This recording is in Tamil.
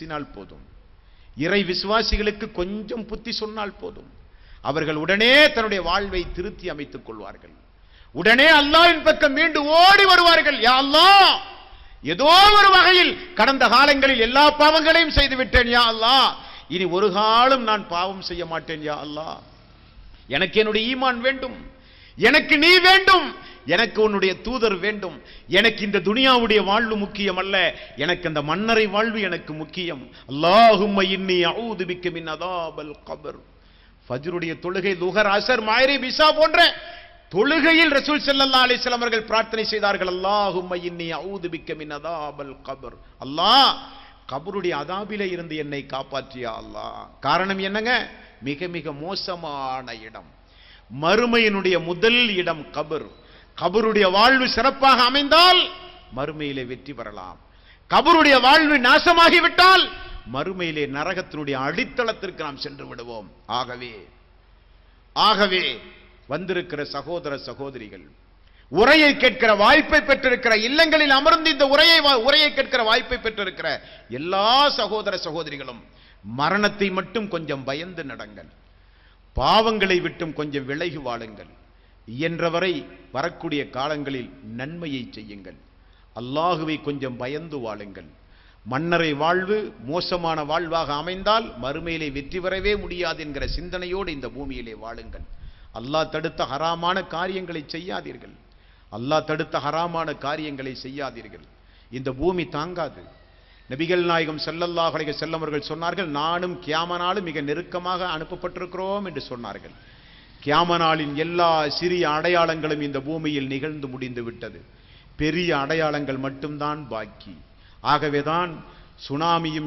பேசினால் போதும். இறை விசுவாசிகளுக்கு கொஞ்சம் புத்தி சொன்னால் போதும். அவர்கள் உடனே தன்னுடைய வாழ்வை திருத்தி அமைத்துக் கொள்வார்கள். உடனே அல்லாவின் பக்கம் மீண்டு ஓடி வருவார்கள். யா அல்லாஹ்! ஏதோ ஒரு வகையில் கடந்த காலங்களில் எல்லா பாவங்களையும் செய்து விட்டேன் யா அல்லாஹ்! இனி ஒரு காலம் நான் பாவம் செய்ய மாட்டேன் யா அல்லாஹ்! எனக்கு என்னுடைய ஈமான் வேண்டும். எனக்கு நீ வேண்டும். எனக்கு உன்னுடைய தூதர் வேண்டும். எனக்கு இந்த துனியாவுடைய வாழ்வு முக்கியம் அல்ல எனக்கு அந்த மன்னரை வாழ்வு எனக்கு முக்கியம். அல்லாஹும் இன்னி அஊது பிக்க மின் அதாபல் கபர். ஃபஜ்ருடைய தொழுகை லுகர் அசர் மாயரி பிசா போன்ற தொழுகையில் ரசூல் செல்லல்லா அலிஸ்லாம் அவர்கள் பிரார்த்தனை செய்தார்கள். அல்லாஹும் இன்னி அவுது பிக்க மின் அதாபல் கபர். அல்லாஹ் கபருடைய அதாபில இருந்து என்னை காப்பாற்றியா அல்லாஹ்? காரணம் என்னங்க? மிக மிக மோசமான இடம். மறுமையினுடைய முதல் இடம் கபர். கபருடைய வாழ்வு சிறப்பாக அமைந்தால் மறுமையிலே வெற்றி பெறலாம் கபருடைய வாழ்வு நாசமாகிவிட்டால் மறுமையிலே நரகத்தினுடைய அடித்தளத்திற்கு நாம் சென்று விடுவோம். ஆகவே ஆகவே வந்திருக்கிற சகோதர சகோதரிகள் உரையை கேட்கிற வாய்ப்பை பெற்றிருக்கிற இல்லங்களில் அமர்ந்து இந்த உரையை வா- உரையை கேட்கிற வாய்ப்பை பெற்றிருக்கிற எல்லா சகோதர சகோதரிகளும் மரணத்தை மட்டும் கொஞ்சம் பயந்து நடங்கள். பாவங்களை விட்டும் கொஞ்சம் விலகி வாழுங்கள். இயன்றவரை வரக்கூடிய காலங்களில் நன்மையை செய்யுங்கள். அல்லாஹுவை கொஞ்சம் பயந்து வாழுங்கள். மன்னரை வாழ்வு மோசமான வாழ்வாக அமைந்தால் மறுமையிலே வெற்றி பெறவே முடியாது என்கிற சிந்தனையோடு இந்த பூமியிலே வாழுங்கள். அல்லாஹ் தடுத்த ஹராமான காரியங்களை செய்யாதீர்கள். அல்லாஹ் தடுத்த ஹராமான காரியங்களை செய்யாதீர்கள். இந்த பூமி தாங்காது. நபிகள் நாயகம் ஸல்லல்லாஹு செல்லவர்கள் சொன்னார்கள் நானும் கியாமனாலும் மிக நெருக்கமாக அனுப்பப்பட்டிருக்கிறோம் என்று சொன்னார்கள். கியாமனாளின் எல்லா சிறிய அடையாளங்களும் இந்த பூமியில் நிகழ்ந்து முடிந்து விட்டது. பெரிய அடையாளங்கள் மட்டும்தான் பாக்கி. ஆகவேதான் சுனாமியும்